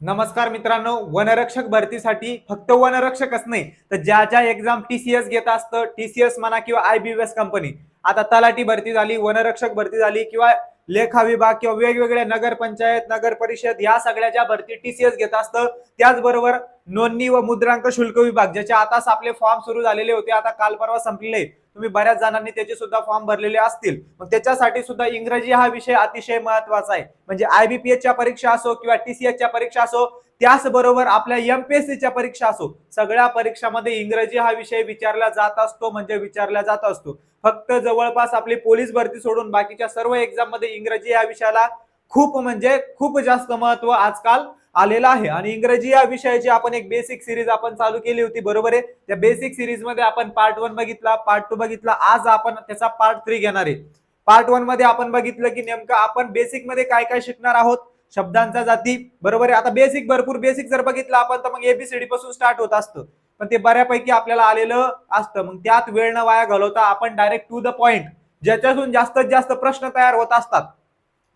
नमस्कार मित्रांनो वनरक्षक भरतीसाठी फक्त वनरक्षकच नाही तर ज्या ज्या एक्झाम टीसीएस घेत असतं टीसीएस म्हणा किंवा आयबीएस कंपनी आता तलाठी भरती झाली वनरक्षक भरती झाली किंवा लेखा विभाग किंवा वेगवेगळ्या नगर पंचायत नगर परिषद या सगळ्या ज्या भरती टीसीएस घेत असतं त्याचबरोबर नोंदणी व मुद्रांक शुल्क विभाग ज्याचे आताच आपले फॉर्म सुरू झालेले होते आता काल परवा संपलेले. तुम्ही बऱ्याच जणांनी त्याचे सुद्धा फॉर्म भरलेले असतील. मग त्याच्यासाठी सुद्धा इंग्रजी हा विषय अतिशय महत्त्वाचा आहे. म्हणजे आयबीपीएस च्या परीक्षा असो किंवा टीसीएसच्या परीक्षा असो त्याचबरोबर आपल्या एमपीएससी च्या परीक्षा असो सगळ्या परीक्षामध्ये इंग्रजी हा विषय विचारला जात असतो म्हणजे विचारला जात असतो. फक्त जवळपास आपली पोलीस भरती सोडून बाकीच्या सर्व एक्झाममध्ये इंग्रजी या विषयाला खूप म्हणजे खूप जास्त महत्त्व आजकाल आलेला आहे. आणि इंग्रजी या विषयाची आपण एक बेसिक सिरीज आपण चालू केली होती बरोबर आहे? त्या बेसिक सिरीजमध्ये आपण पार्ट वन बघितला पार्ट टू बघितला. आज आपण त्याचा पार्ट थ्री घेणार आहे. पार्ट वनमध्ये आपण बघितलं की नेमकं आपण बेसिकमध्ये काय काय शिकणार आहोत? शब्दांचा जाती बरोबर आहे? आता बेसिक भरपूर बेसिक जर बघितलं आपण तर मग एबीसीडी पासून स्टार्ट होत असतं. पण ते बऱ्यापैकी आपल्याला आलेलं असतं. मग त्यात वेळ न वाया घालवता आपण डायरेक्ट टू द पॉइंट ज्याच्यातून जास्तीत जास्त प्रश्न तयार होत असतात.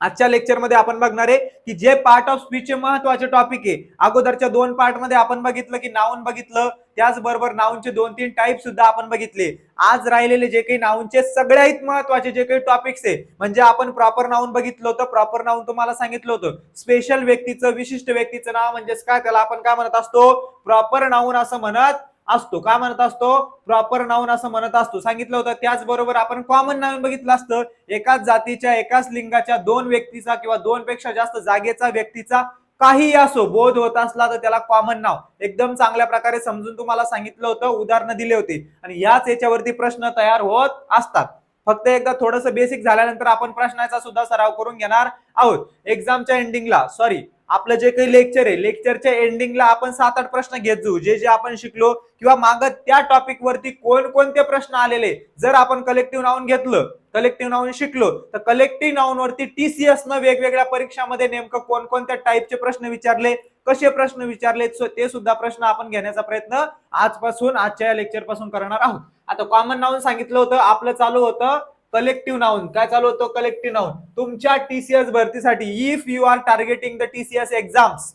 आजच्या लेक्चरमध्ये आपण बघणार आहे की जे पार्ट ऑफ स्पीचचे महत्त्वाचे टॉपिक आहे. अगोदरच्या दोन पार्टमध्ये आपण बघितलं की नाऊन बघितलं त्याचबरोबर नाऊनचे दोन तीन टाईप सुद्धा आपण बघितले. आज राहिलेले जे काही नाऊनचे सगळ्यात महत्त्वाचे जे काही टॉपिक्स आहे म्हणजे आपण प्रॉपर नाऊन बघितलं होतं प्रॉपर नाऊन तुम्हाला सांगितलं होतं. स्पेशल व्यक्तीचं विशिष्ट व्यक्तीचं नाव म्हणजेच काय त्याला आपण काय म्हणत असतो? प्रॉपर नाऊन असं म्हणत असतो. काय म्हणत असतो? प्रॉपर नाऊन असं म्हणत असतो. सांगितलं होतं त्याचबरोबर आपण कॉमन नाऊन बघितलं असतं. एकाच जातीच्या एकाच लिंगाच्या दोन व्यक्तीचा किंवा दोन पेक्षा जास्त जागेचा व्यक्तीचा काहीही असो बोध होत असला तर त्याला कॉमन नाव एकदम चांगल्या प्रकारे समजून तुम्हाला सांगितलं होतं उदाहरणं दिले होते. आणि याच याच्यावरती प्रश्न तयार होत असतात. फक्त एकदा थोडस बेसिक झाल्यानंतर आपण प्रश्नाचा सुद्धा सराव करून घेणार आहोत. एक्झामच्या एंडिंगला सॉरी आपलं जे काही लेक्चर आहे लेक्चरच्या एंडिंगला आपण सात आठ प्रश्न घेत जाऊ. जे जे आपण शिकलो किंवा मागत त्या टॉपिक वरती कोणकोणते प्रश्न आलेले जर आपण कलेक्टिव्ह नाऊन घेतलं कलेक्टिव्ह नाऊन शिकलो तर कलेक्टिव्ह नाऊन वरती टीसीएस न वेगवेगळ्या परीक्षामध्ये नेमकं कोणकोणत्या टाईपचे प्रश्न विचारले कसे प्रश्न विचारले ते सुद्धा प्रश्न आपण घेण्याचा प्रयत्न आजपासून आजच्या या लेक्चरपासून करणार आहोत. आता कॉमन नाऊन सांगितलं होतं आपलं चालू होतं. कलेक्टिव्ह नाऊन काय चालू होतो? कलेक्टिव्ह नाऊन तुमच्या टीसीएस भरतीसाठी if you are targeting the TCS exams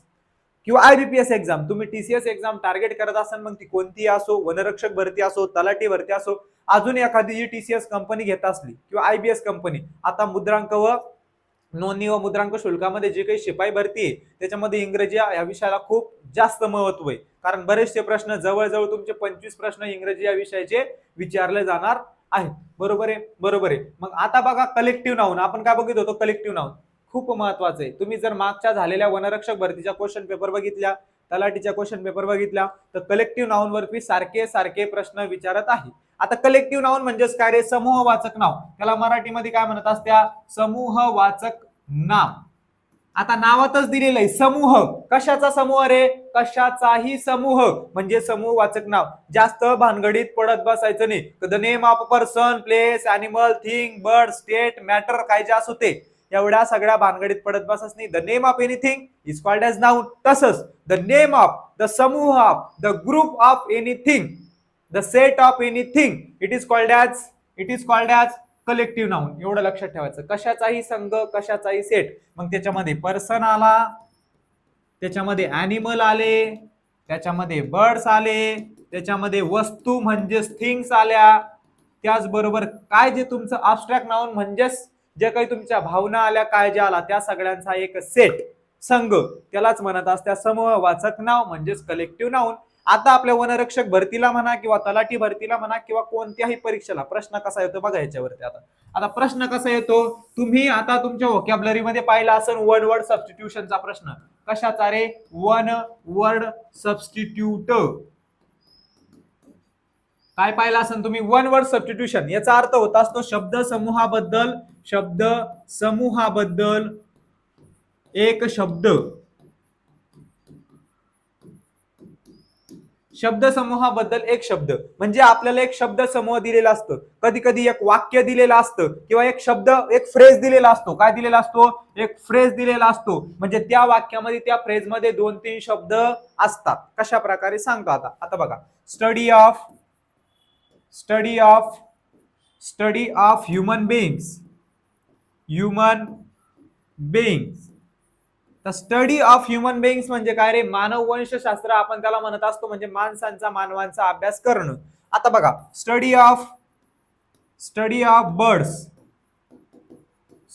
किंवा आयबीपीएस एक्झाम तुम्ही टीसीएस एक्झाम टार्गेट करत असाल मग ती कोणतीही असो? वनरक्षक भरती असो तलाठी भरती असो अजून एखादी जी टीसीएस कंपनी घेत असली किंवा आयबीएस कंपनी आता मुद्रांक व नोंदणी व मुद्रांक शुल्कामध्ये जे काही शिपाई भरती आहे त्याच्यामध्ये इंग्रजी या विषयाला खूप जास्त महत्त्व आहे. कारण बरेचसे प्रश्न जवळजवळ तुमचे पंचवीस प्रश्न इंग्रजी या विषयाचे विचारले जाणार आहेत बरोबर आहे? बरोबर आहे. मग आता बघा कलेक्टिव्ह नाऊन आपण काय बघित होतो? कलेक्टिव्ह नाऊन खूप महत्वाचं आहे. तुम्ही जर मागच्या झालेल्या वनरक्षक भरतीच्या क्वेश्चन पेपर बघितल्या तलाठीच्या क्वेश्चन पेपर बघितल्या तर कलेक्टिव्ह नाऊन वरती सारखे सारखे प्रश्न विचारत आहे. आता कलेक्टिव्ह नाऊन म्हणजेच काय रे? समूह वाचक नाव. त्याला मराठीमध्ये काय म्हणत असत्या? समूह वाचक नाव आता नावातच दिलेलं आहे समूह. कशाचा समूह रे? कशाचाही समूह. म्हणजे समूह वाचक नाव. जास्त भानगडीत पडत बसायचं नाही. The name of person place animal thing bird state matter काय जे होते ते एवढ्या सगळ्या भानगडीत पडत बसच नाही. The name of anything is called as noun तसंच द नेम ऑफ द समूह of the group of anything the set of anything it is called as it is called as collective noun एवढं लक्षात ठेवायचं. कशाचाही संघ कशाचाही set मग त्याच्यामध्ये पर्सन आला त्याच्यामध्ये अॅनिमल आले त्याच्यामध्ये बर्ड्स आले त्याच्यामध्ये वस्तू म्हणजेच थिंग्स आल्या. त्याचबरोबर काय जे तुमचं अबस्ट्रॅक्ट नाऊन म्हणजेच जे काही तुमच्या भावना आल्या काय ज्या आला त्या सगळ्यांचा एक सेट संघ. त्यालाच म्हणत असत्या समूह वाचक नाव म्हणजेच कलेक्टिव्ह नाऊन आता आपल्या वनरक्षक भरतीला म्हणा किंवा तलाठी भरतीला म्हणा किंवा कोणत्याही परीक्षेला प्रश्न कसा येतो बघा याच्यावरती आता. आता प्रश्न कसा येतो? तुम्ही आता तुमच्या व्होकॅबलरी मध्ये पाहिला असेल वन वर्ड सबस्टिट्यूशनचा प्रश्न. कशाचा रे? वन वर्ड सबस्टिट्यूट काय पाहिला असेल तुम्ही? वन वर्ड सबस्टिट्यूशन याचा अर्थ होत असतो शब्द समूहाबद्दल शब्द समूहाबद्दल एक शब्द. शब्दसमूहाबद्दल एक शब्द. म्हणजे आपल्याला एक शब्द समूह दिलेला असतं. कधी कधी एक वाक्य दिलेलं असतं किंवा एक शब्द एक फ्रेज दिलेला असतो. काय दिलेला असतो? एक फ्रेज दिलेला असतो. म्हणजे त्या वाक्यामध्ये त्या फ्रेजमध्ये दोन तीन शब्द असतात. कशा प्रकारे? सांगतो आता. आता बघा. Study of study of study of human beings human beings तर स्टडी ऑफ ह्युमन बेइंग्स म्हणजे काय रे? मानव वंशशास्त्र आपण त्याला म्हणत असतो म्हणजे माणसांचा मानवांचा अभ्यास करणं. आता बघा study of study of birds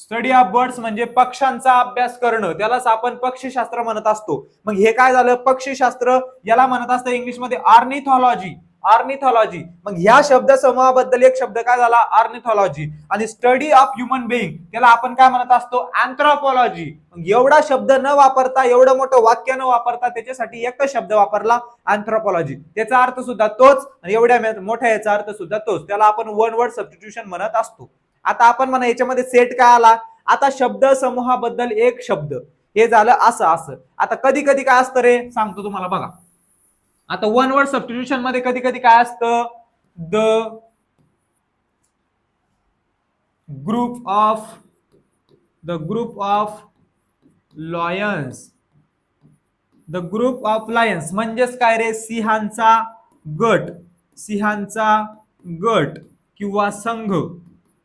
study of birds म्हणजे पक्ष्यांचा अभ्यास करणं. त्यालाच आपण पक्षीशास्त्र म्हणत असतो. मग हे काय झालं? पक्षीशास्त्र याला म्हणत असतं इंग्लिशमध्ये आर्निथॉलॉजी आर्निथॉलॉजी मग ह्या शब्द समूहाबद्दल एक शब्द काय झाला? आर्निथॉलॉजी आणि स्टडी ऑफ ह्युमन बिईंग त्याला आपण काय म्हणत असतो? अँथ्रोपॉलॉजी मग एवढा शब्द न वापरता एवढं मोठं वाक्य न वापरता त्याच्यासाठी एकच शब्द वापरला अँथ्रोपॉलॉजी त्याचा अर्थ सुद्धा तोच. आणि एवढ्या मोठ्या याचा अर्थ सुद्धा तोच. त्याला आपण वन वर्ड सबस्टिट्यूशन म्हणत असतो. आता आपण म्हणा याच्यामध्ये सेट काय आला? आता शब्द समूहाबद्दल एक शब्द. हे झालं असं असं आता कधी कधी काय असतं रे? सांगतो तुम्हाला बघा. आता वन वर्ड सबस्टिट्यूशनमध्ये कधी कधी काय असतं? The group of the group of lions the group of lions म्हणजेच काय रे? सिंहांचा गट. सिंहांचा गट किंवा संघ.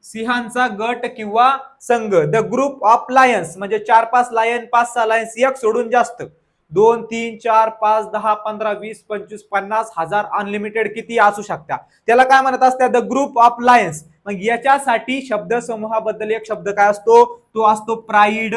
सिंहांचा गट किंवा संघ. द ग्रुप ऑफ लायन्स म्हणजे चार पाच लायन पाच सहा लायन्स एक सोडून जास्त. दोन तीन चार पाच दहा पंधरा वीस पंचवीस पन्नास हजार अनलिमिटेड किती असू शकता त्याला काय म्हणत असतात द ग्रुप ऑफ लायन्स मग याच्यासाठी शब्दसमूहाबद्दल एक शब्द काय असतो? तो असतो प्राईड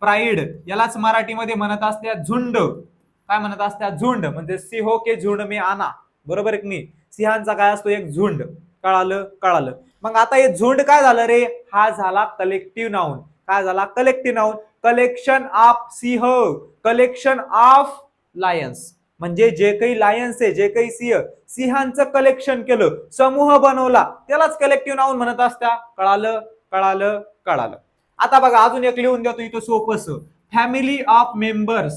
प्राईड यालाच मराठीमध्ये म्हणत असतात झुंड. काय म्हणत असतात झुंड. म्हणजे सिंहो के झुंड मे आना. बरोबर एक की नाही? सिंहांचा काय असतो? एक झुंड. कळालं? कळालं. मग आता हे झुंड काय झालं रे? हा झाला कलेक्टिव्ह नाऊन काय झाला? कलेक्टिव्ह नाऊन कलेक्शन ऑफ सिंह हो. Collection of lions. म्हणजे जे काही लायन्स आहे जे काही सिंह सिंहांचं कलेक्शन केलं समूह बनवला त्यालाच कलेक्टिव्ह नाऊन म्हणत असत्या. कळालं कळालं कळालं. आता बघा अजून एक लिहून देतो इथं सोपस family of members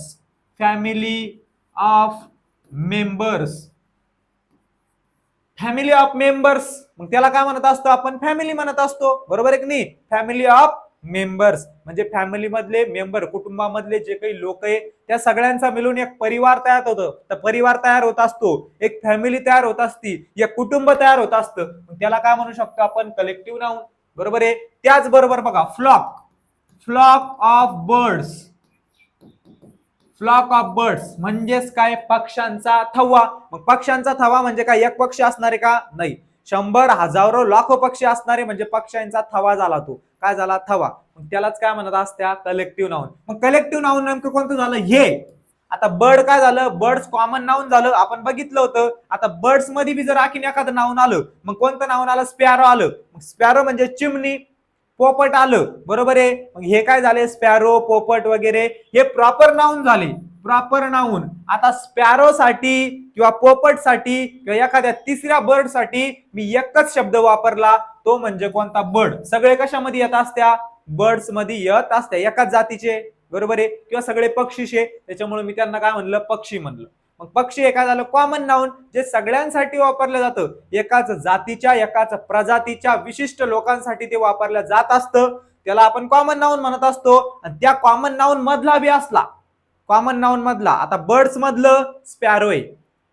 family of members family of members मग त्याला काय म्हणत असतो आपण? फॅमिली म्हणत असतो. बरोबर आहे की नाही? फॅमिली ऑफ मेंबर्स म्हणजे फॅमिली मधले मेंबर कुटुंबामधले जे काही लोक आहे त्या सगळ्यांचा मिळून एक परिवार तयार होतं. तर परिवार तयार होत असतो एक फॅमिली तयार होत असती एक कुटुंब तयार होत असतं. त्याला काय म्हणू शकतो आपण? कलेक्टिव्ह नाऊन बरोबर आहे? त्याचबरोबर बघा flock flock of birds flock of birds म्हणजेच काय? पक्ष्यांचा थवा. मग पक्ष्यांचा थवा म्हणजे काय? एक पक्षी असणारे का? नाही. शंभर हजारो लाखो पक्षी असणारे म्हणजे पक्ष्यांचा थवा झाला तो. काय झाला? थवा. मग त्यालाच काय म्हणत असत्या? कलेक्टिव्ह नाऊन मग कलेक्टिव्ह नाऊन नेमकं कोणतं झालं? हे. आता बर्ड काय झालं? बर्ड्स कॉमन नाऊन झालं. आपण बघितलं होतं. आता बर्ड्समध्ये बी जर आणखीन एखादं नाऊन आलं मग कोणतं नाऊन आलं? स्पॅरो आलं. मग स्पॅरो म्हणजे चिमणी पोपट आलं. बरोबर आहे? मग हे काय झाले? स्पॅरो पोपट वगैरे. हे प्रॉपर नाऊन झाले. प्रॉपर नाऊन आता स्पॅरो साठी किंवा पोपटसाठी किंवा एखाद्या तिसऱ्या बर्डसाठी मी एकच शब्द वापरला तो म्हणजे कोणता बर्ड सगळे कशामध्ये येत असत्या? बर्ड्समध्ये येत असत्या. एकाच जातीचे बरोबर आहे? किंवा सगळे पक्षीशे त्याच्यामुळे मी त्यांना काय म्हणलं? पक्षी म्हणलं. मग पक्षी हे काय झालं कॉमन नाऊन जे सगळ्यांसाठी वापरलं जातं. एकाच जातीच्या एकाच प्रजातीच्या विशिष्ट लोकांसाठी ते वापरलं जात असतं. त्याला आपण कॉमन नाऊन म्हणत असतो. आणि त्या कॉमन नाऊन मधला बी असला. कॉमन नाऊन मधला. आता बर्ड्स मधलं स्पॅरो आहे.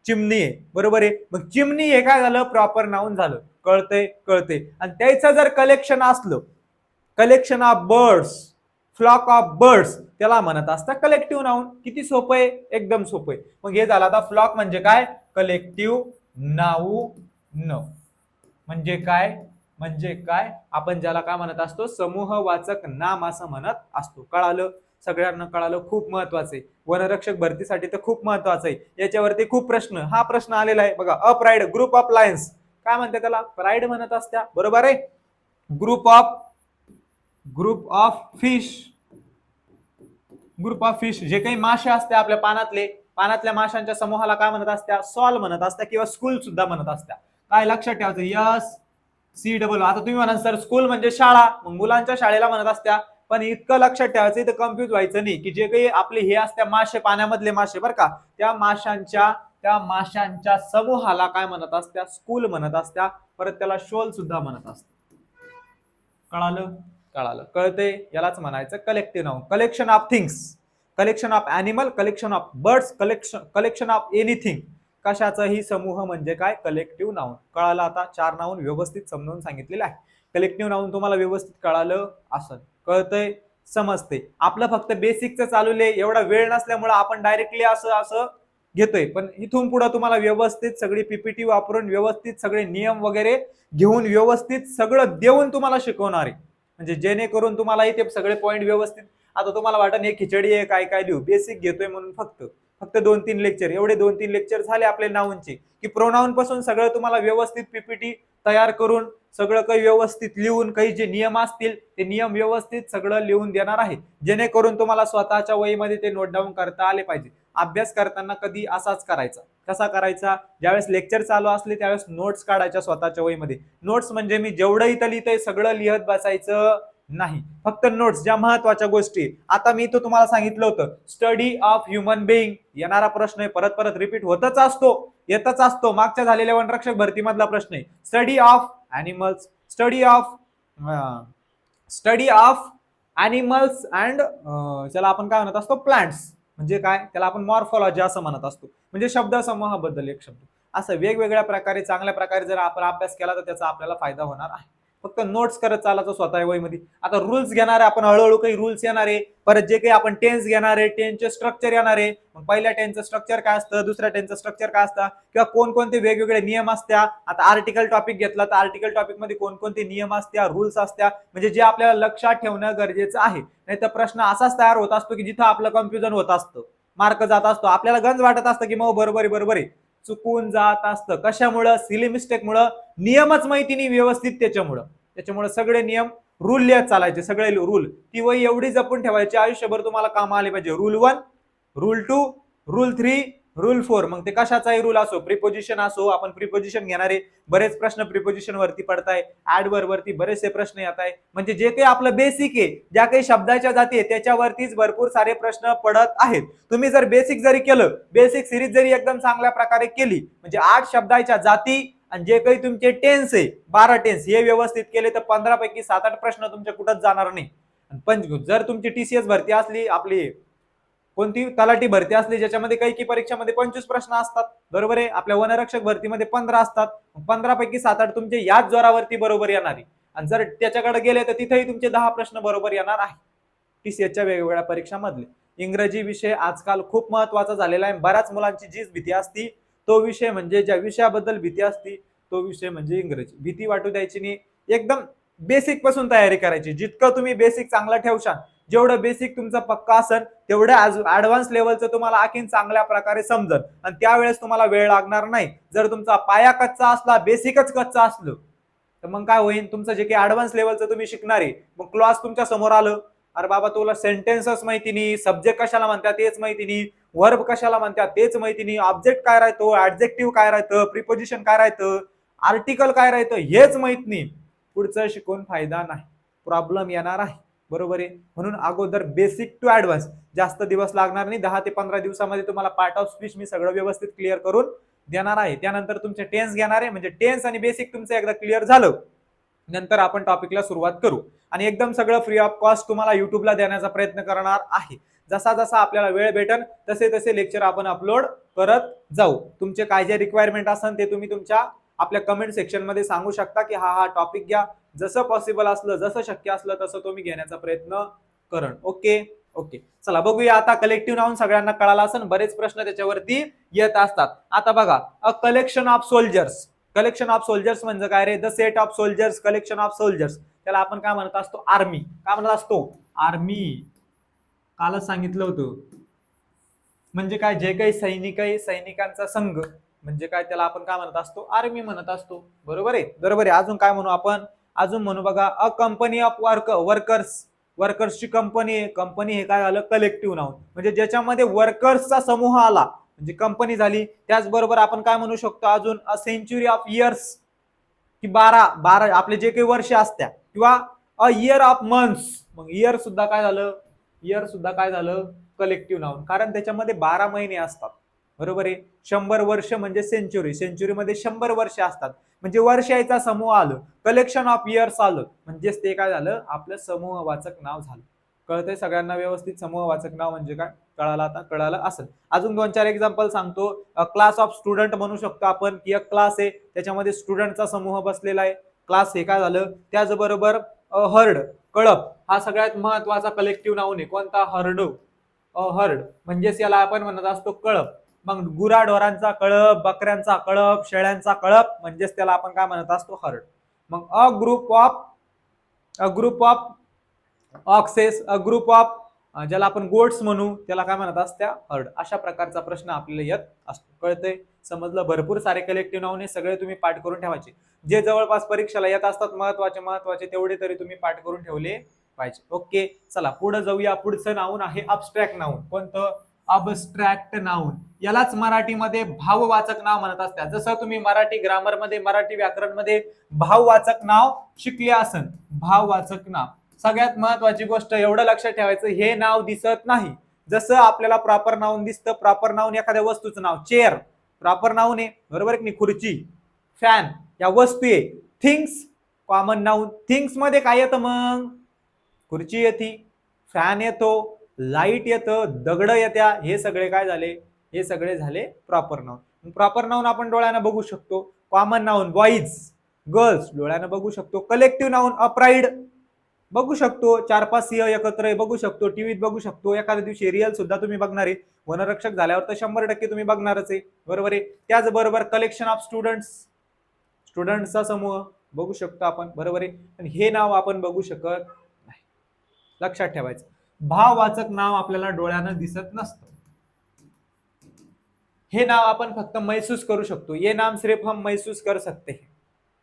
चिमणी आहे. बरोबर आहे? मग चिमणी हे काय झालं? प्रॉपर नाऊन झालं. कळतंय? कळतंय. आणि त्याचं जर कलेक्शन असलं collection of birds flock of birds त्याला म्हणत असतं कलेक्टिव्ह नाऊन किती सोपं आहे? एकदम सोपं आहे. मग हे झालं आता फ्लॉक म्हणजे काय? कलेक्टिव्ह नाऊ न म्हणजे काय? म्हणजे काय? आपण ज्याला काय म्हणत असतो? समूहवाचक नाम असं म्हणत असतो. कळालं? सगळ्यांना कळालं खूप महत्वाचं आहे. वनरक्षक भरतीसाठी तर खूप महत्वाचं आहे. याच्यावरती खूप प्रश्न हा प्रश्न आलेला आहे. बघा अप्राईड ग्रुप ऑफ लायन्स काय म्हणते त्याला? प्राईड म्हणत असत्या. बरोबर आहे? Group of group of fish group of fish जे काही मासे असते आपल्या पानातले पानातल्या माशांच्या समूहाला काय म्हणत असत्या? सॉल म्हणत असत्या किंवा स्कूल सुद्धा म्हणत असत्या. काय लक्षात ठेवायचं? यस सी डबल आता तुम्ही म्हणाल सर स्कूल म्हणजे शाळा. मग मुलांच्या शाळेला म्हणत असत्या पण इतकं लक्षात ठेवायचं इथं कन्फ्युज व्हायचं नाही की जे काही आपले हे असत्या मासे पाण्यामधले मासे बरं का त्या माशांच्या त्या माशांच्या समूहाला काय म्हणत असत्या? स्कूल म्हणत असत्या. परत त्याला शोल सुद्धा म्हणत असत्या. कळालं? कळालं. कळते यालाच म्हणायचं collective noun collection of things collection of animal collection of birds collection collection of anything कशाचाही समूह म्हणजे काय? कलेक्टिव्ह नाऊन कळालं आता? चार नाऊन व्यवस्थित समजावून सांगितलेलं आहे. कलेक्टिव्ह राहून तुम्हाला व्यवस्थित कळालं असं. कळतंय समजते आपलं फक्त बेसिकचं चालवले एवढा वेळ नसल्यामुळे आपण डायरेक्टली असं असं घेतोय. पण इथून पुढे तुम्हाला व्यवस्थित सगळी पीपीटी वापरून व्यवस्थित सगळे नियम वगैरे घेऊन व्यवस्थित सगळं देऊन तुम्हाला शिकवणार आहे. म्हणजे जेणेकरून तुम्हाला इथे सगळे पॉईंट व्यवस्थित आता तुम्हाला वाटत हे खिचडी आहे काय काय लिहू बेसिक घेतोय म्हणून फक्त. फक्त दोन तीन लेक्चर एवढे दोन तीन लेक्चर झाले आपले नाऊनचे की प्रोनाऊन पासून सगळं तुम्हाला व्यवस्थित पीपीटी तयार करून सगळं काही व्यवस्थित लिहून काही जे नियम असतील ते नियम व्यवस्थित सगळं लिहून देणार आहे. जेणेकरून तुम्हाला स्वतःच्या वहीमध्ये ते नोट डाऊन करता आले पाहिजे. अभ्यास करताना कधी असाच करायचा. कसा करायचा? ज्यावेळेस लेक्चर चालू असले त्यावेळेस नोट्स काढायच्या स्वतःच्या वहीमध्ये. नोट्स म्हणजे मी जेवढं इथं लिहितंय सगळं लिहत बसायचं नाही. फक्त नोट्स ज्या महत्त्वाच्या गोष्टी आता मी तो तुम्हाला सांगितलं होतं स्टडी ऑफ ह्युमन बिईंग येणारा प्रश्न आहे परत परत रिपीट होतच असतो. येतच असतो. मागच्या झालेल्या वनरक्षक भरतीमधला प्रश्न आहे. Study of animals study of study of animals and त्याला आपण काय म्हणत असतो? प्लांट्स म्हणजे काय? त्याला आपण मॉर्फॉलॉजी असं म्हणत असतो. म्हणजे शब्द समूहाबद्दल एक शब्द. असं वेगवेगळ्या प्रकारे चांगल्या प्रकारे जर आपण अभ्यास केला तर त्याचा आपल्याला फायदा होणार आहे. फक्त नोट्स करत चालायचं स्वतः वयमध्ये आता रुल्स घेणार आहे आपण हळूहळू काही रुल्स येणार आहे. परत जे काही आपण टेन्स घेणार आहे टेन्सचे स्ट्रक्चर येणार आहे. मग पहिल्या टेन्सचं स्ट्रक्चर काय असतं? दुसऱ्या टेन्सचं स्ट्रक्चर काय असतं? किंवा कोणकोणते वेगवेगळे नियम असत्या? आता आर्टिकल टॉपिक घेतला तर आर्टिकल टॉपिकमध्ये कोणकोणते नियम असत्या रुल्स असत्या? म्हणजे जे आपल्याला लक्षात ठेवणं गरजेचं आहे. नाही तर प्रश्न असाच तयार होत असतो की जिथं आपलं कन्फ्युजन होत असतं. मार्क जात असतो. आपल्याला गंज वाटत असतं की मग बरोबर आहे बरोबर. आहे चुकून जात असतं. कशामुळं? सिली मिस्टेकमुळं नियमच माहिती नाही व्यवस्थित त्याच्यामुळं. त्याच्यामुळं सगळे नियम रूल लिहत चालायचे. सगळे रूल ती वही एवढी जपून ठेवायची. आयुष्यभर तुम्हाला काम आले पाहिजे. Rule one rule two rule three rule four मग ते कशाचाही रूल असो प्रिपोजिशन असो आपण प्रिपोजिशन घेणारे बरेच प्रश्न प्रिपोजिशन वरती पडताय. ऍडवर वरती बरेचसे प्रश्न येत आहे म्हणजे जे काही आपलं बेसिक आहे ज्या काही शब्दाच्या जाती आहे त्याच्यावरतीच भरपूर सारे प्रश्न पडत आहेत. तुम्ही जर बेसिक जरी केलं बेसिक सिरीज जरी एकदम चांगल्या प्रकारे केली म्हणजे आठ शब्दाच्या जाती आणि जे काही तुमचे टेन्स आहे बारा टेन्स हे व्यवस्थित केले तर पंधरा पैकी सात आठ प्रश्न तुमचे कुठंच जाणार नाही. आणि पंच जर तुमची टीसीएस भरती असली आपली कोणती तलाठी भरती असली ज्याच्यामध्ये काही की परीक्षामध्ये पंचवीस प्रश्न असतात बरोबर आहे? आपल्या वनरक्षक भरतीमध्ये पंधरा असतात. पंधरा पैकी सात आठ तुमचे याच जोरावरती बरोबर येणार. आहे आणि जर त्याच्याकडे गेले तर तिथेही तुमचे दहा प्रश्न बरोबर येणार आहे. टीसीएसच्या वेगवेगळ्या परीक्षामधले. इंग्रजी विषय आजकाल खूप महत्त्वाचा झालेला आहे. बऱ्याच मुलांची जीच भीती असती. तो विषय म्हणजे ज्या विषयाबद्दल भीती असती तो विषय म्हणजे इंग्रजी. भीती वाटू द्यायची नाही. एकदम बेसिकपासून तयारी करायची. जितकं तुम्ही बेसिक चांगलं ठेवशाल जेवढं बेसिक तुमचं पक्का असेल तेवढ्या ऍडव्हान्स लेवलचं तुम्हाला आणखीन चांगल्या प्रकारे समजल. आणि त्यावेळेस तुम्हाला वेळ लागणार नाही. जर तुमचा पाया कच्चा असला बेसिकच कच्चा असलं तर मग काय होईल तुमचं जे काही ऍडव्हान्स लेवलचं तुम्ही शिकणार आहे मग क्लास तुमच्यासमोर आलं. अरे बाबा तुला सेंटेन्सच माहिती नाही सब्जेक्ट कशाला म्हणतात तेच माहिती नाही वर्ब कशाला म्हणतात तेच माहिती नाही ऑब्जेक्ट काय राहतो ऍडजेक्टिव्ह काय राहतं प्रिपोजिशन काय राहतं आर्टिकल काय राहतं हेच माहीत नाही. पुढचं शिकून फायदा नाही. प्रॉब्लेम येणार आहे. बरोबर आहे? म्हणून अगोदर बेसिक टू ऍडव्हान्स जास्त दिवस लागणार नाही दहा ते पंधरा दिवसामध्ये तुम्हाला पार्ट ऑफ स्पीच मी सगळं व्यवस्थित क्लिअर करून देणार आहे. त्यानंतर तुमचे टेन्स घेणार आहे म्हणजे टेन्स आणि बेसिक तुमचं एकदा क्लिअर झालं नंतर आपण टॉपिकला सुरुवात करू. आणि एकदम सगळं फ्री ऑफ कॉस्ट तुम्हाला युट्यूबला देण्याचा प्रयत्न करणार आहे. जसा जसा आपल्याला वेळ भेटन तसे तसे लेक्चर आपण अपलोड करत जाऊ. तुमचे काय जे रिक्वायरमेंट असेल ते तुम्ही तुमच्या आपल्या कमेंट सेक्शनमध्ये सांगू शकता की हा हा टॉपिक घ्या. जसं पॉसिबल असलं जसं शक्य असलं तसं तुम्ही घेण्याचा प्रयत्न करण. ओके? ओके. चला बघूया आता कलेक्टिव्ह नाऊन सगळ्यांना कळाला असेल बरेच प्रश्न त्याच्यावरती येत असतात. आता बघा a collection of soldiers collection of soldiers म्हणजे काय रे? The set of soldiers collection of soldiers त्याला आपण काय म्हणत असतो? आर्मी काय म्हणत असतो? आर्मी कालच सांगितलं होतं. म्हणजे काय? जे काही सैनिक आहे सैनिकांचा संघ. म्हणजे काय त्याला आपण काय म्हणत असतो? आर्मी म्हणत असतो. बरोबर आहे? बरोबर आहे. अजून काय म्हणू आपण? अजून म्हणू बघा a company of work workers वर्कर्सची company आहे. कंपनी हे काय झालं कलेक्टिव्ह नाव म्हणजे ज्याच्यामध्ये वर्कर्सचा समूह आला म्हणजे कंपनी झाली त्याचबरोबर आपण काय म्हणू शकतो? अजून अ सेंच्युरी ऑफ इयर्स की बारा बारा आपले जे काही वर्ष असत्या. किंवा अ इयर ऑफ मंथ्स मग इयर सुद्धा काय झालं? इयर सुद्धा काय झालं? कलेक्टिव्ह नाऊन कारण त्याच्यामध्ये बारा महिने असतात. बरोबर आहे? शंभर वर्ष म्हणजे सेंच्युरी सेंच्युरीमध्ये शंभर वर्ष असतात. म्हणजे वर्ष समूह आलं. कलेक्शन ऑफ इयर्स आलं. म्हणजेच ते काय झालं? आपलं समूहवाचक नाव झालं. कळतंय? सगळ्यांना व्यवस्थित? समूहवाचक नाव म्हणजे काय? कळालं आता? कळालं असेल. अजून दोन चार एक्झाम्पल सांगतो. क्लास ऑफ स्टुडंट म्हणू शकतो आपण की एक क्लास आहे. त्याच्यामध्ये स्टुडंटचा समूह बसलेला आहे. क्लास हे काय झालं? त्याचबरोबर हर्ड कळप हा सगळ्यात महत्त्वाचा कलेक्टिव्ह नाव नाही कोणता? हर्ड हर्ड म्हणजेच याला आपण म्हणत असतो कळप. मग गुराढोरांचा कळप बकऱ्यांचा कळप शेळ्यांचा कळप म्हणजेच त्याला आपण काय म्हणत असतो? हर्ड. मग a group of a group of oxes a group of ज्याला आपण गोट्स म्हणू त्याला काय म्हणत असत्या? हर्ड. अशा प्रकारचा प्रश्न आपल्याला येत असतो. कळतंय? समजलं? भरपूर सारे कलेक्टिव्ह नावने हे सगळे तुम्ही पाठ करून ठेवायचे. जे जवळपास परीक्षेला येत असतात महत्त्वाचे महत्त्वाचे तेवढे तरी तुम्ही पाठ करून ठेवले पाहिजे. ओके? चला पुढे जाऊया. पुढचं नाऊन आहे अबस्ट्रॅक्ट नाऊन कोणतं? अबस्ट्रॅक्ट नाऊन यालाच मराठीमध्ये भाववाचक नाव म्हणत असतात. जसं तुम्ही मराठी ग्रामरमध्ये मराठी व्याकरणमध्ये भाववाचक नाव शिकले असन भाववाचक नाव. सगळ्यात महत्वाची गोष्ट एवढं लक्षात ठेवायचं हे नाव दिसत नाही. जसं आपल्याला प्रॉपर नाऊन दिसतं प्रॉपर नाऊन एखाद्या वस्तूचं नाव चेअर प्रॉपर नाऊन आहे बरोबर की खुर्ची फॅन या वस्तू आहे थिंग्स कॉमन नाऊन थिंग्समध्ये काय येतं मग? खुर्ची येते फॅन येतो लाइट येतं दगड येत्या हे सगळे काय झाले? हे सगळे झाले प्रॉपर नाऊन प्रॉपर नाऊन आपण डोळ्यानं बघू शकतो. कॉमन नाऊन बॉईज गर्ल्स डोळ्यानं बघू शकतो. कलेक्टिव्ह नाऊन अप्राईड बघू शकतो. चार पाच सिंह एकत्र बघू शकतो. टीव्हीत बघू शकतो. एखाद्या दिवशी रिअल सुद्धा तुम्ही बघणार आहे. वनरक्षक झाल्यावर तर शंभर टक्के तुम्ही बघणारच आहे. बरोबर आहे? त्याचबरोबर कलेक्शन ऑफ स्टुडंट्स स्टुडंट्सचा समूह बघू शकतो आपण. बरोबर आहे? पण हे नाव आपण बघू शकत नाही. लक्षात ठेवायचं. भाववाचक नाव आपल्याला डोळ्यानं दिसत नसतं. हे नाव आपण फक्त महसूस करू शकतो. ये नाम सिर्फ हम महसूस कर सकते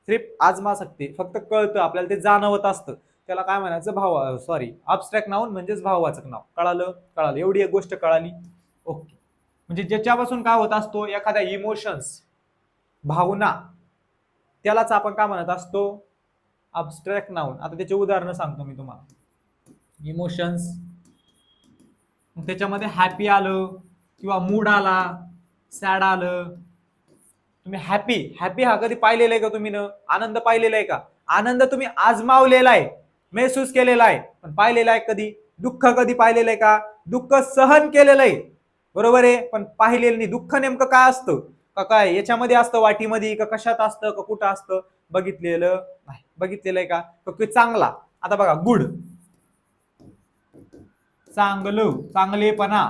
सिर्फ आजमा सकते. फक्त कळतं आपल्याला ते जाणवत असतं. त्याला काय म्हणायचं? भाव सॉरी अबस्ट्रॅक्ट नाऊन म्हणजेच भाववाचक नाव. कळालं? कळालं. एवढी एक गोष्ट कळाली. ओके. म्हणजे ज्याच्यापासून काय होत असतो? एखाद्या इमोशन्स भावना त्यालाच आपण काय म्हणत असतो? अबस्ट्रॅक्ट नाऊन आता त्याचे उदाहरणं सांगतो मी तुम्हाला. इमोशन्स त्याच्यामध्ये हॅपी आलं किंवा मूड आला सॅड आलं. तुम्ही हॅपी हॅपी हा कधी पाहिलेला आहे का तुम्ही न? आनंद पाहिलेला आहे का? आनंद तुम्ही आजमावलेला आहे महसूस केलेला आहे पण पाहिलेला आहे कधी? दुःख कधी पाहिलेलं आहे का? दुःख सहन केलेलं आहे. बरोबर आहे? पण पाहिलेलं नाही. दुःख नेमकं काय असतं? का काय? याच्यामध्ये असतं वाटीमध्ये? का कशात असतं? का कुठं असतं? बघितलेलं नाही. बघितलेलं आहे का? चांगला? आता बघा गुड चांगलं चांगलेपणा.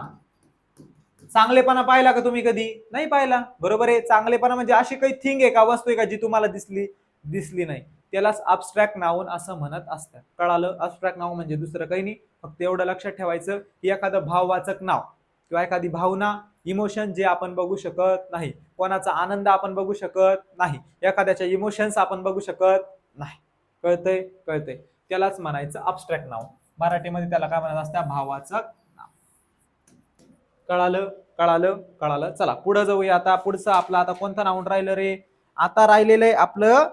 चांगलेपणा पाहिला का तुम्ही कधी? नाही पाहिला. बरोबर आहे. चांगलेपणा म्हणजे अशी काही थिंग आहे का वस्तू आहे का जी तुम्हाला दिसली? दिसली नाही. त्यालाच अबस्ट्रॅक्ट नावून असं म्हणत असतं कळालं? अबस्ट्रॅक्ट नाव म्हणजे दुसरं काही नाही. फक्त एवढं लक्षात ठेवायचं की एखादं भाववाचक नाव किंवा एखादी भावना इमोशन जे आपण बघू शकत नाही. कोणाचा आनंद आपण बघू शकत नाही. एखाद्याच्या इमोशन्स आपण बघू शकत नाही. कळतंय? कळतंय. त्यालाच म्हणायचं अबस्ट्रॅक्ट नाव मराठीमध्ये त्याला काय म्हणत असतं भावाचक नाव. कळालं कळालं कळालं. चला पुढे जाऊया आता. पुढचं आपलं आता कोणतं नाव राहिलं रे? आता राहिलेलं आहे आपलं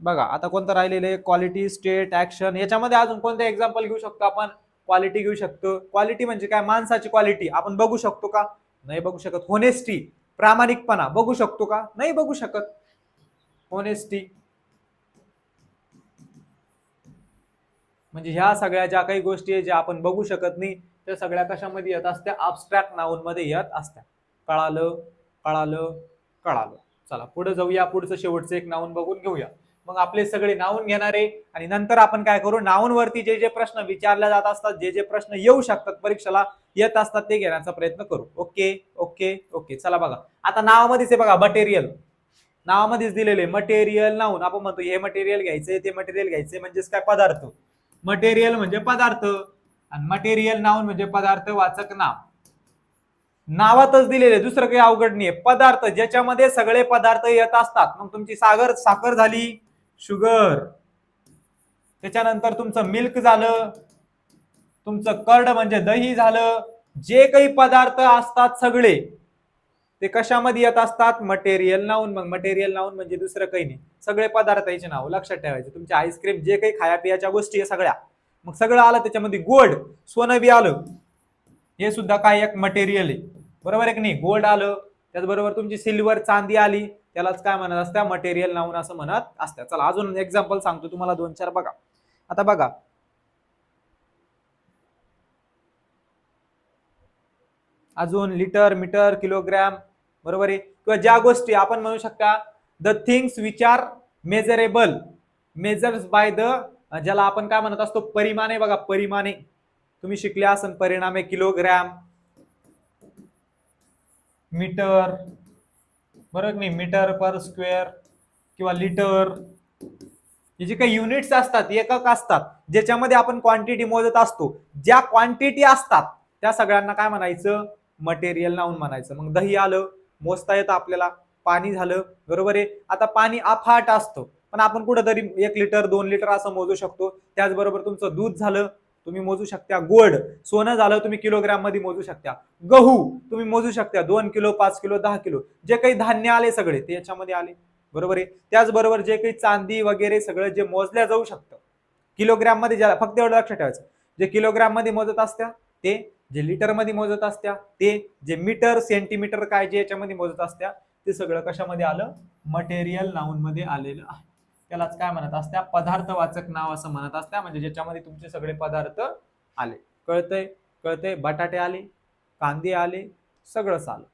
बघा आता कोणतं राहिलेलं आहे? क्वालिटी स्टेट ऍक्शन याच्यामध्ये अजून कोणतं एक्झाम्पल घेऊ शकतो आपण? क्वालिटी घेऊ शकतो. क्वालिटी म्हणजे काय? माणसाची क्वालिटी आपण बघू शकतो का? नाही बघू शकत. होनेस्टी प्रामाणिकपणा. बघू शकतो का? नाही बघू शकत. होनेस्टी म्हणजे ह्या सगळ्या ज्या काही गोष्टी आहेत ज्या आपण बघू शकत नाही त्या सगळ्या कशामध्ये येत असत्या? अबस्ट्रॅक्ट नाऊन मध्ये येत असत्या. कळालं कळालं कळालं. चला पुढे जाऊया. पुढचं शेवटचं एक नाऊन बघून घेऊया. मग आपले सगळे नावून घेणारे आणि नंतर आपण काय करू? नावांवरती जे जे प्रश्न विचारले जात असतात जे जे प्रश्न येऊ शकतात परीक्षेला येत असतात ते घेण्याचा प्रयत्न करू. Okay okay okay. चला बघा. आता नावामध्येच आहे बघा मटेरियल नावामध्येच दिलेले मटेरियल नावून आपण म्हणतो हे मटेरियल घ्यायचंय ते मटेरियल घ्यायचंय म्हणजेच काय? पदार्थ. मटेरियल म्हणजे पदार्थ. आणि मटेरियल नाऊन म्हणजे पदार्थ वाचक नाव. नावातच दिलेले दुसरं काही अवघड नाही पदार्थ ज्याच्यामध्ये सगळे पदार्थ येत असतात. मग तुमची सागर साखर झाली शुगर. त्याच्यानंतर तुमचं मिल्क झालं तुमचं कर्ड म्हणजे दही झालं. जे काही पदार्थ असतात सगळे ते कशामध्ये येत असतात? मटेरियल नाऊन मग मटेरियल नाऊन म्हणजे दुसरं काही नाही. सगळे पदार्थाचे नाव लक्षात ठेवायचे. तुमचे आईस्क्रीम जे काही खाया पियाच्या गोष्टी आहे सगळ्या. मग सगळं आलं त्याच्यामध्ये गोल्ड सोनं बी आलं. हे सुद्धा काय एक मटेरियल आहे. बरोबर आहे की नाही? गोल्ड आलं. त्याचबरोबर तुमची सिल्वर चांदी आली. त्यालाच काय म्हणत असत्या मटेरियल नाऊन असं म्हणत असत्या चला अजून एक्झाम्पल सांगतो तुम्हाला दोन चार बघा. आता बघा अजून लिटर मीटर किलोग्रॅम बरोबर आहे? किंवा ज्या गोष्टी आपण म्हणू शकता the things which are measurable measures by the ज्याला आपण काय म्हणत असतो? परिमाणे. बघा परिमाणे. तुम्ही शिकले असन परिणामे किलोग्रॅम मीटर बरोबर नाही? मीटर पर स्क्वेअर किंवा लिटर. हे जे काही युनिट्स असतात एकक असतात ज्याच्यामध्ये आपण क्वांटिटी मोजत असतो ज्या क्वांटिटी असतात त्या सगळ्यांना काय म्हणायचं? मटेरियल नाऊन म्हणायचं. मग दही आलं मोजता येतं आपल्याला पाणी झालं बरोबर आहे? आता पाणी अफाट असतं. पण आपण कुठंतरी एक लिटर दोन लिटर असं मोजू शकतो. त्याचबरोबर तुमचं दूध झालं तुम्ही मोजू शकता. गोड सोनं झालं तुम्ही किलोग्राममध्ये मोजू शकता. गहू तुम्ही मोजू शकता. दोन किलो पाच किलो दहा किलो. जे काही धान्य आले सगळे ते याच्यामध्ये आले. बरोबर आहे? त्याचबरोबर जे काही चांदी वगैरे सगळं जे मोजल्या जाऊ शकतं. किलोग्राममध्ये ज्याला फक्त एवढं लक्षात ठेवायचं. जे किलोग्राममध्ये मोजत असत्या ते जे लिटरमध्ये मोजत असत्या ते जे मीटर सेंटीमीटर काय जे याच्यामध्ये मोजत असत्या ते सगळं कशामध्ये आलं? मटेरियल नाऊन मध्ये आलेलं आहे. त्यालाच काय म्हणत असत्या? पदार्थवाचक नाव असं म्हणत असत्या म्हणजे ज्याच्यामध्ये तुमचे सगळे पदार्थ आले. कळतंय? कळतंय? बटाटे आले कांदे आले सगळंच आलं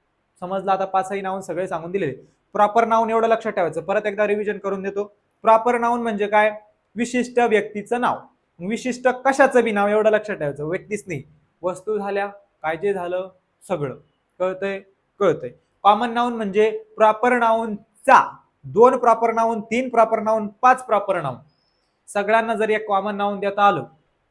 समजलं? आता पाचही नावून सगळे सांगून दिले प्रॉपर नाऊन एवढं लक्षात ठेवायचं. परत एकदा रिव्हिजन करून देतो. प्रॉपर नाऊन म्हणजे काय? विशिष्ट व्यक्तीचं नाव. विशिष्ट कशाचं बी नाव एवढं लक्षात ठेवायचं. व्यक्तीच नाही. वस्तू झाल्या काय जे झालं सगळं. कळतंय? कळतंय. कॉमन नाऊन म्हणजे प्रॉपर नाऊनचा दोन प्रॉपर नाऊन तीन प्रॉपर नाऊन पाच प्रॉपर नाऊन सगळ्यांना जर एक कॉमन नाऊन देता आलं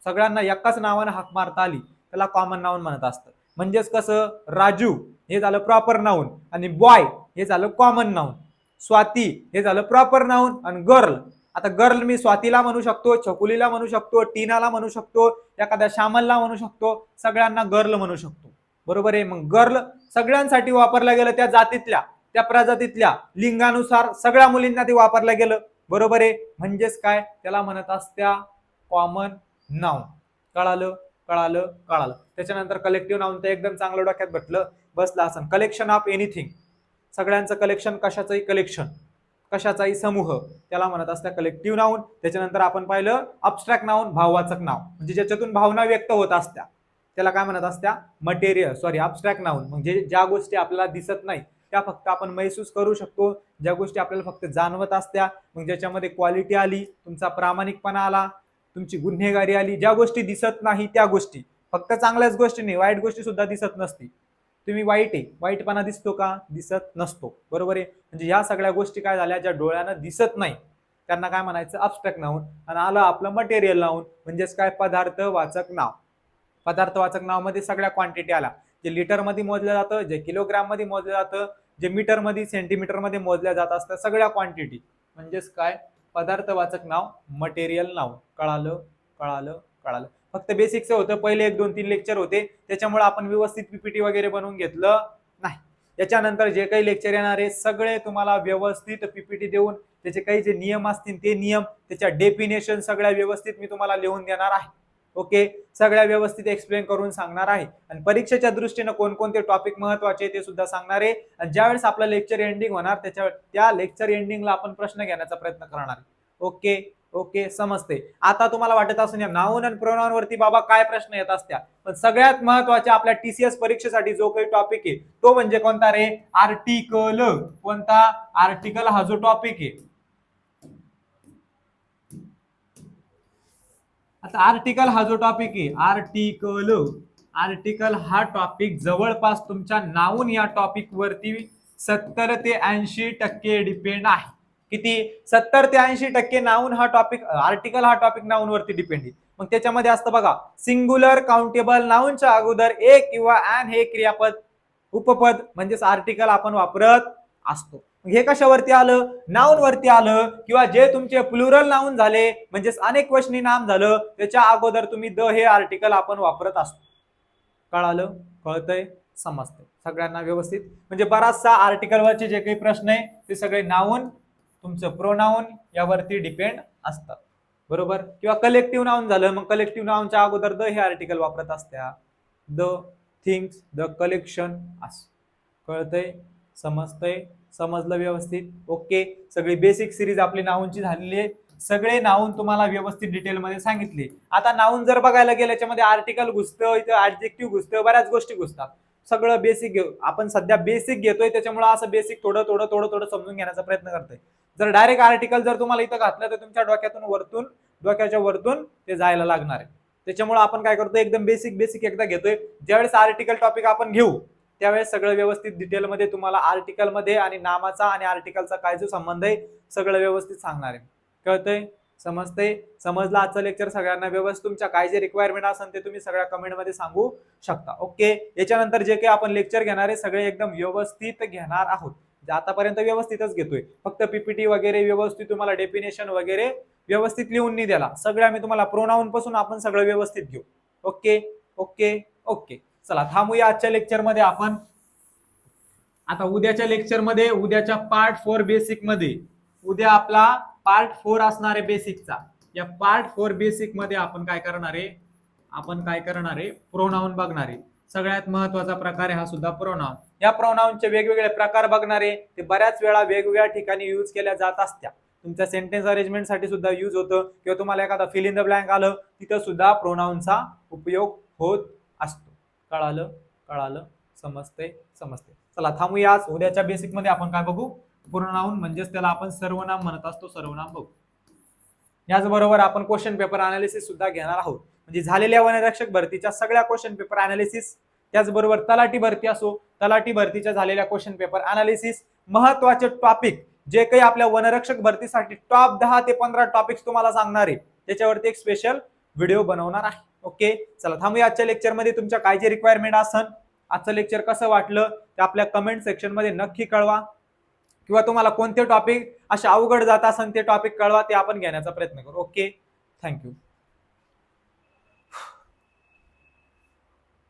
सगळ्यांना एकाच नावानं हाक मारता आली त्याला कॉमन नाऊन म्हणत असतं. म्हणजेच कसं? राजू हे झालं प्रॉपर नाऊन आणि बॉय हे झालं कॉमन नाऊन स्वाती हे झालं प्रॉपर नाऊन आणि गर्ल आता गर्ल मी स्वातीला म्हणू शकतो छकुलीला म्हणू शकतो टीनाला म्हणू शकतो एखाद्या श्यामलला म्हणू शकतो सगळ्यांना गर्ल म्हणू शकतो. बरोबर आहे? मग गर्ल सगळ्यांसाठी वापरलं गेलं त्या जातीतल्या त्या प्रजातीतल्या लिंगानुसार सगळ्या मुलींना ते वापरलं गेलं. बरोबर आहे? म्हणजेच काय? त्याला म्हणत असत्या कॉमन नाव कळालं? कळालं? कळालं. त्याच्यानंतर कलेक्टिव्ह नाऊन तर एकदम चांगलं डोक्यात बसलं बसलं असं. कलेक्शन ऑफ एनिथिंग सगळ्यांचं कलेक्शन कशाचंही कलेक्शन कशाचाही समूह त्याला म्हणत असत्या कलेक्टिव्ह नाऊन त्याच्यानंतर आपण पाहिलं अबस्ट्रॅक्ट नाऊन भाववाचक नाव म्हणजे ज्याच्यातून भावना व्यक्त होत असत्या. त्याला काय म्हणत असत्या? मटेरियल सॉरी अबस्ट्रॅक्ट नाऊन म्हणजे ज्या गोष्टी आपल्याला दिसत नाही त्या फक्त आपण महसूस करू शकतो. ज्या गोष्टी आपल्याला फक्त जाणवत असत्या मग ज्याच्यामध्ये क्वालिटी आली तुमचा प्रामाणिकपणा आला तुमची गुन्हेगारी आली ज्या गोष्टी दिसत नाही त्या गोष्टी. फक्त चांगल्याच गोष्टी नाही वाईट गोष्टी सुद्धा दिसत नसती. तुम्ही वाईट आहे. वाईटपणा दिसतो का? दिसत नसतो. बरोबर आहे? म्हणजे ह्या सगळ्या गोष्टी काय झाल्या? ज्या डोळ्यानं दिसत नाही. त्यांना काय म्हणायचं? अबस्ट्रॅक्ट नाऊन आणि आलं आपलं मटेरियल लावून म्हणजेच काय? पदार्थ वाचक नाव. पदार्थ वाचक नावमध्ये सगळ्या क्वांटिटी आल्या. जे लिटरमध्ये मोजलं जातं जे किलोग्राममध्ये मोजलं जातं जे मीटरमध्ये सेंटीमीटरमध्ये मोजल्या जात असतं सगळ्या क्वांटिटी म्हणजेच काय? पदार्थवाचक नाव मटेरियल नाव कळालं? कळालं? कळालं. फक्त बेसिकचं होतं. पहिले एक दोन तीन लेक्चर होते. त्याच्यामुळे आपण व्यवस्थित पीपीटी वगैरे बनवून घेतलं नाही. याच्यानंतर जे काही लेक्चर येणार आहे सगळे तुम्हाला व्यवस्थित पीपीटी देऊन त्याचे काही जे नियम असतील ते नियम त्याच्या डेफिनेशन सगळ्या व्यवस्थित मी तुम्हाला लिहून देणार आहे. ओके? सगळ्या व्यवस्थित एक्सप्लेन करून सांगणार आहे. आणि परीक्षेच्या दृष्टीनं कोणकोणते टॉपिक महत्त्वाचे ते सुद्धा सांगणार आहे. आणि ज्यावेळेस आपलं लेक्चर एंडिंग होणार त्याच्या त्या लेक्चर एंडिंगला आपण प्रश्न घेण्याचा प्रयत्न करणार आहे. ओके? ओके समजते. आता तुम्हाला वाटत असून या नाऊन आणि प्रोनाऊन वरती बाबा काय प्रश्न येत असत्या? पण सगळ्यात महत्त्वाच्या आपल्या टीसीएस परीक्षेसाठी जो काही टॉपिक आहे तो म्हणजे कोणता रे? आर्टिकल कोणता? आर्टिकल हा जो टॉपिक आहे. आता आर्टिकल हा जो टॉपिक आहे आर्टिकल आर्टिकल हा टॉपिक जवळपास तुमच्या नाऊन या टॉपिक वरती सत्तर ते ऐंशी टक्के डिपेंड आहे. किती? सत्तर ते ऐंशी टक्के नाऊन हा टॉपिक आर्टिकल हा टॉपिक नाऊन वरती डिपेंड आहे. मग त्याच्यामध्ये असतं बघा सिंग्युलर काउंटेबल नाऊनच्या अगोदर एक किंवा ॲन हे क्रियापद उपपद म्हणजेच आर्टिकल आपण वापरत असतो. हे कशावरती आलं? नाऊन वरती आलं किंवा जे तुमचे प्लुरल नाऊन झाले म्हणजेच अनेक वचनी नाम झालं त्याच्या अगोदर तुम्ही द हे आर्टिकल आपण वापरत असतो. कळालं? कळतंय? समजतंय. सगळ्यांना व्यवस्थित? म्हणजे बराचसा आर्टिकल वरचे जे काही प्रश्न आहे ते सगळे नाऊन तुमचं प्रोनाऊन यावरती डिपेंड असतात बरोबर? किंवा कलेक्टिव्ह नाऊन झालं मग कलेक्टिव्ह नाऊनच्या अगोदर द हे आर्टिकल वापरत असत्या. द थिंग्स द कलेक्शन असं कळतंय? समजतंय? समजलं व्यवस्थित? ओके. सगळी बेसिक सिरीज आपली नाऊनची झालेली आहे. सगळे नाऊन तुम्हाला व्यवस्थित डिटेलमध्ये सांगितले. आता नाऊन जर बघायला गेलं याच्यामध्ये आर्टिकल घुसतं इथं ऍडजेक्टिव्ह घुसतं बऱ्याच गोष्टी घुसतात. सगळं बेसिक घेऊ. आपण सध्या बेसिक घेतोय त्याच्यामुळे असं बेसिक थोडं थोडं थोडं थोडं समजून घेण्याचा प्रयत्न करतोय. जर डायरेक्ट आर्टिकल जर तुम्हाला इथं घातलं तर तुमच्या डोक्यातून वरतून डोक्याच्या वरतून ते जायला लागणार आहे. त्याच्यामुळे आपण काय करतो एकदम बेसिक बेसिक एकदा घेतोय. ज्यावेळेस आर्टिकल टॉपिक आपण घेऊ त्यावेळेस सगळं व्यवस्थित डिटेलमध्ये तुम्हाला आर्टिकलमध्ये आणि नामाचा आणि आर्टिकलचा काय जो संबंध आहे सगळं व्यवस्थित सांगणार आहे. कळतंय? समजते समजलं आजचं लेक्चर सगळ्यांना व्यवस्थित? तुमच्या काय जे रिक्वायरमेंट असेल ते तुम्ही सगळ्या कमेंटमध्ये सांगू शकता. ओके याच्यानंतर जे काही आपण लेक्चर घेणार आहे सगळे एकदम व्यवस्थित घेणार आहोत. म्हणजे आतापर्यंत व्यवस्थितच घेतोय. फक्त पीपीटी वगैरे व्यवस्थित तुम्हाला डेफिनेशन वगैरे व्यवस्थित लिहून नाही द्याला सगळं आम्ही तुम्हाला प्रोनाऊन पासून आपण सगळं व्यवस्थित घेऊ. ओके ओके ओके चला थांबूया आजच्या लेक्चरमध्ये आपण. आता उद्याच्या लेक्चरमध्ये उद्याच्या पार्ट फोर बेसिकमध्ये उद्या आपला पार्ट फोर असणार आहे बेसिकचा या पार्ट फोर बेसिकमध्ये आपण काय करणार आहे? आपण काय करणार आहे? प्रोनाऊन बघणार आहे. सगळ्यात महत्त्वाचा प्रकार आहे हा सुद्धा प्रोनाऊन या प्रोनाऊनचे वेगवेगळे प्रकार बघणारे ते बऱ्याच वेळा वेगवेगळ्या ठिकाणी यूज केल्या जात असत्या. तुमच्या सेंटेन्स अरेंजमेंटसाठी सुद्धा यूज होतं किंवा तुम्हाला एखादा फिल इन द ब्लँक आलं तिथं सुद्धा प्रोनाऊनचा उपयोग होत असतो. कळालं? कळालं. समजते समजते चला थांबूया आज. उद्याच्या बेसिकमध्ये आपण काय बघू? प्रोनाऊन म्हणजेच त्याला आपण सर्वनाम म्हणत असतो सर्वनाम बघू. याचबरोबर आपण क्वेश्चन पेपर अनालिसिस सुद्धा घेणार आहोत. म्हणजे झालेल्या वनरक्षक भरतीच्या सगळ्या क्वेश्चन पेपर अनालिसिस त्याचबरोबर तलाठी भरती असो तलाठी भरतीच्या झालेल्या क्वेश्चन पेपर अनालिसिस महत्त्वाचे टॉपिक जे काही आपल्या वनरक्षक भरतीसाठी टॉप दहा ते पंधरा टॉपिक्स तुम्हाला सांगणार आहे त्याच्यावरती एक स्पेशल व्हिडिओ बनवणार आहे. ओके चला थांबूया आजच्या लेक्चरमध्ये तुमच्या काय जे रिक्वायरमेंट असन आजचं लेक्चर कसं वाटलं ते आपल्या कमेंट सेक्शनमध्ये नक्की कळवा. किंवा तुम्हाला कोणते टॉपिक असे अवघड जात असन ते टॉपिक कळवा ते आपण घेण्याचा प्रयत्न करू. Okay thank you